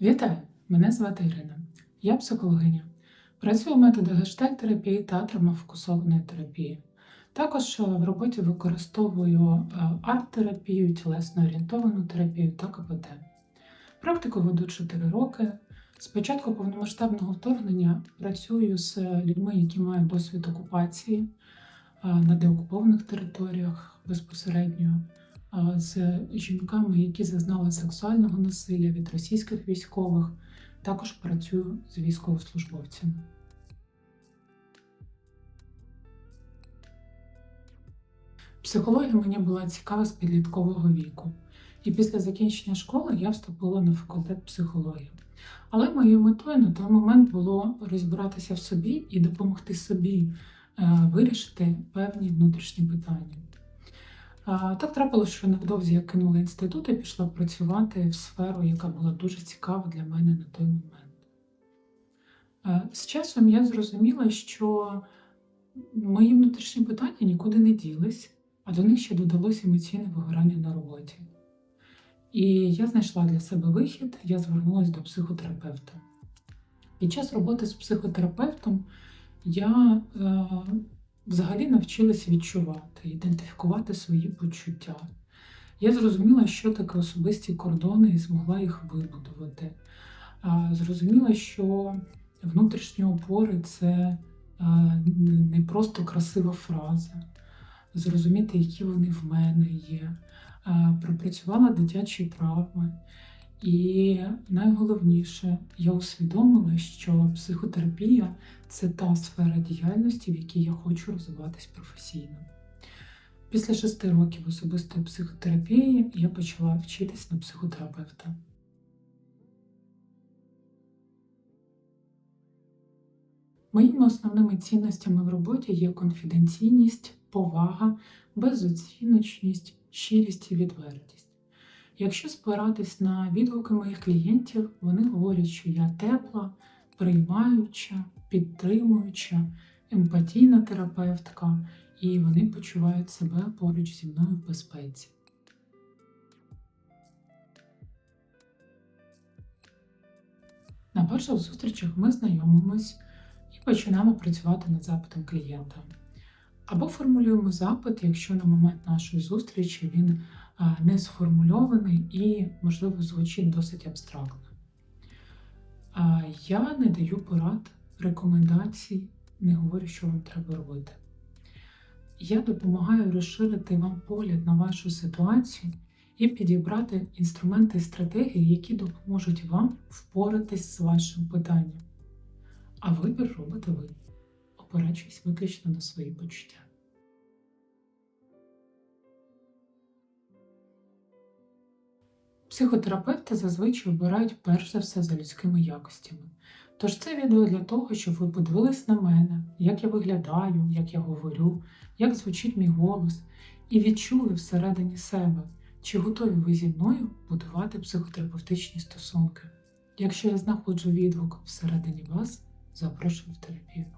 Вітаю! Мене звати Ірина. Я психологиня. Працюю в методах гештальт-терапії та травмофокусованої терапії. Також е, в роботі використовую е, арт-терапію, тілесно орієнтовану терапію та КПТ. Практику веду 4 роки. З початку повномасштабного вторгнення працюю з людьми, які мають досвід окупації е, на деокупованих територіях безпосередньо, з жінками, які зазнали сексуального насилля від російських військових. Також працюю з військовослужбовцями. Психологія мені була цікава з підліткового віку. І після закінчення школи я вступила на факультет психології. Але моєю метою на той момент було розібратися в собі і допомогти собі е, вирішити певні внутрішні питання. Так трапилося, що невдовзі я кинула інститут і пішла працювати в сферу, яка була дуже цікава для мене на той момент. Е, З часом я зрозуміла, що мої внутрішні питання нікуди не ділись, а до них ще додалося емоційне вигорання на роботі. І я знайшла для себе вихід, я звернулася до психотерапевта. Під час роботи з психотерапевтом я е, взагалі навчилася відчувати, ідентифікувати свої почуття. Я зрозуміла, що таке особисті кордони, і змогла їх вибудувати. Зрозуміла, що внутрішні опори це не просто красива фраза, зрозуміти, які вони в мене є. Пропрацювала дитячі травми. І найголовніше, я усвідомила, що психотерапія це та сфера діяльності, в якій я хочу розвиватись професійно. Після шести років особистої психотерапії я почала вчитись на психотерапевта. Моїми основними цінностями в роботі є конфіденційність, повага, безоціночність, щирість і відвертість. Якщо спиратись на відгуки моїх клієнтів, вони говорять, що я тепла, приймаюча, підтримуюча, емпатійна терапевтка, і вони почувають себе поруч зі мною в безпеці. На перших зустрічах ми знайомимось і починаємо працювати над запитом клієнта. Або формулюємо запит, якщо на момент нашої зустрічі він не сформульований і, можливо, звучить досить абстрактно. Я не даю порад, рекомендацій, не говорю, що вам треба робити. Я допомагаю розширити вам погляд на вашу ситуацію і підібрати інструменти і стратегії, які допоможуть вам впоратись з вашим питанням. А вибір робите ви, опираючись виключно на свої почуття. Психотерапевти зазвичай обирають перш за все за людськими якостями. Тож це відео для того, щоб ви подивились на мене, як я виглядаю, як я говорю, як звучить мій голос, і відчули всередині себе, чи готові ви зі мною будувати психотерапевтичні стосунки. Якщо я знаходжу відгук всередині вас, запрошую в терапію.